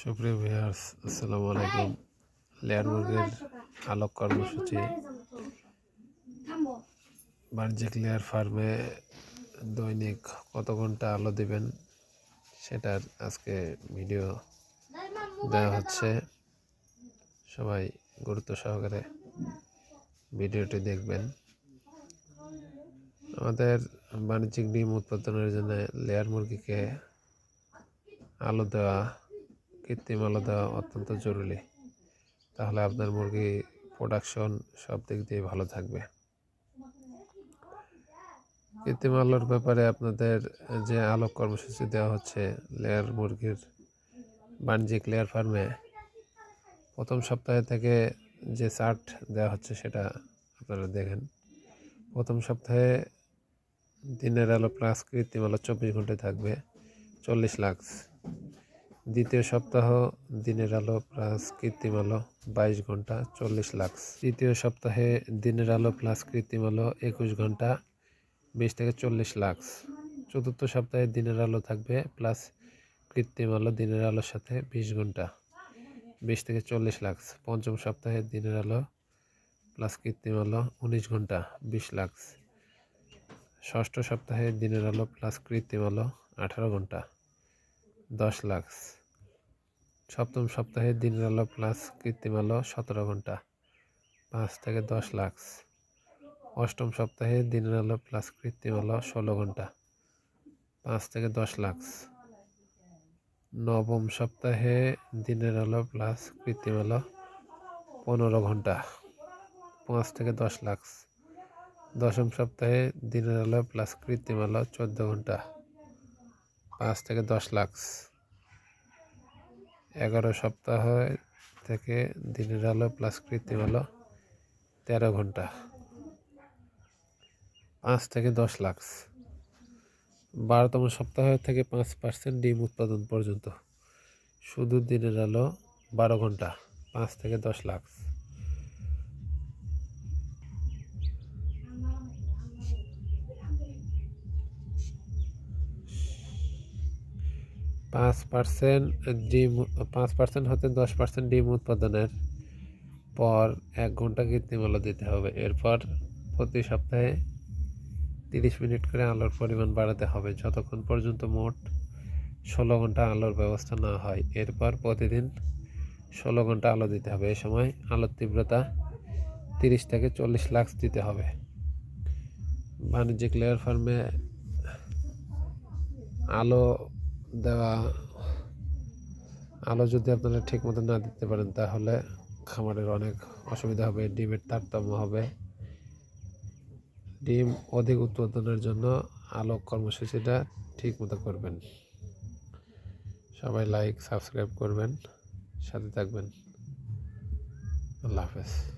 সুপ্রিয় ভিউয়ার্স, আসসালামু আলাইকুম। লেয়ার মুরগির আলোক কর্মসূচি। বাণিজ্যিক লেয়ার ফার্মে দৈনিক কত ঘণ্টা আলো দেবেন সেটার আজকে ভিডিও দেওয়া হচ্ছে। সবাই গুরুত্ব সহকারে ভিডিওটি দেখবেন। আমাদের বাণিজ্যিক ডিম উৎপাদনের জন্য লেয়ার মুরগিকে আলো দেওয়া কৃত্রিম আলো দেওয়া অত্যন্ত জরুরি। তাহলে আপনার মুরগি প্রোডাকশন সব দিক দিয়ে ভালো থাকবে। কৃত্রিম আলোর ব্যাপারে আপনাদের যে আলোক কর্মসূচি দেওয়া হচ্ছে লেয়ার মুরগির বাণিজ্যিক লেয়ার ফার্মে প্রথম সপ্তাহে থেকে যে চার্ট দেওয়া হচ্ছে সেটা আপনারা দেখেন। প্রথম সপ্তাহে দিনের আলো প্লাস কৃত্রিম আলো চব্বিশ ঘন্টায় থাকবে, চল্লিশ লাখ দ্বিতীয় সপ্তাহ, দিনের আলো প্লাস কৃত্রিম আলো, বাইশ ঘণ্টা, চল্লিশ লাখ তৃতীয় সপ্তাহে দিনের আলো প্লাস কৃত্রিম আলো, একুশ ঘণ্টা, বিশ থেকে চল্লিশ লাখ চতুর্থ সপ্তাহে দিনের আলো থাকবে, প্লাস কৃত্রিম আলো, দিনের আলোর সাথে বিশ ঘণ্টা, বিশ থেকে চল্লিশ লাখ পঞ্চম সপ্তাহে দিনের আলো, প্লাস কৃত্রিম আলো, উনিশ ঘণ্টা, বিশ লাখ ষষ্ঠ সপ্তাহে দিনের আলো, প্লাস কৃত্রিম আলো, আঠারো ঘণ্টা দশ লাখ। সপ্তম সপ্তাহে দিনের আলো প্লাস কৃত্রিম আলো সতেরো ঘণ্টা। পাঁচ থেকে দশ লাখ। অষ্টম সপ্তাহে দিনের আলো প্লাস কৃত্রিম আলো ষোলো ঘণ্টা। পাঁচ থেকে দশ লাখ। নবম সপ্তাহে দিনের আলো প্লাস কৃত্রিম আলো পনেরো ঘণ্টা। পাঁচ থেকে দশ লাখ। দশম সপ্তাহে দিনের আলো প্লাস কৃত্রিম আলো চোদ্দ ঘণ্টা। পাঁচ থেকে দশ লাখ। এগারো সপ্তাহ থেকে দিনের আলো প্লাস কৃত্রিম আলো তেরো ঘণ্টা। পাঁচ থেকে দশ লাখ। বারোতম সপ্তাহ থেকে পাঁচ পার্সেন্ট ডিম উৎপাদন পর্যন্ত। শুধু দিনের আলো বারো ঘণ্টা, পাঁচ থেকে দশ লাখ। পাঁচ পার্সেন্ট ডিম, পাঁচ পার্সেন্ট হতে দশ পার্সেন্ট ডিম উৎপাদনের পর এক ঘণ্টা কৃত্রিম আলো দিতে হবে। এরপর প্রতি সপ্তাহে তিরিশ মিনিট করে আলোর পরিমাণ বাড়াতে হবে। যতক্ষণ পর্যন্ত মোট ষোলো ঘণ্টা আলোর ব্যবস্থা না হয়, এরপর প্রতিদিন ষোলো ঘণ্টা আলো দিতে হবে। এ সময় আলোর তীব্রতা তিরিশ থেকে চল্লিশ লাক্স দিতে হবে। বাণিজ্যিক লেয়ার ফার্মে আলো দেওয়া আলো যদি আপনারা ঠিক মতো না দিতে পারেন, তাহলে খামারের অনেক অসুবিধা হবে। ডিমের তারতম্য হবে। ডিম অধিক উৎপাদনের জন্য আলো কর্মসূচিটা ঠিক মতো করবেন। সবাই লাইক সাবস্ক্রাইব করবেন। সাথে থাকবেন। আল্লাহ হাফেজ।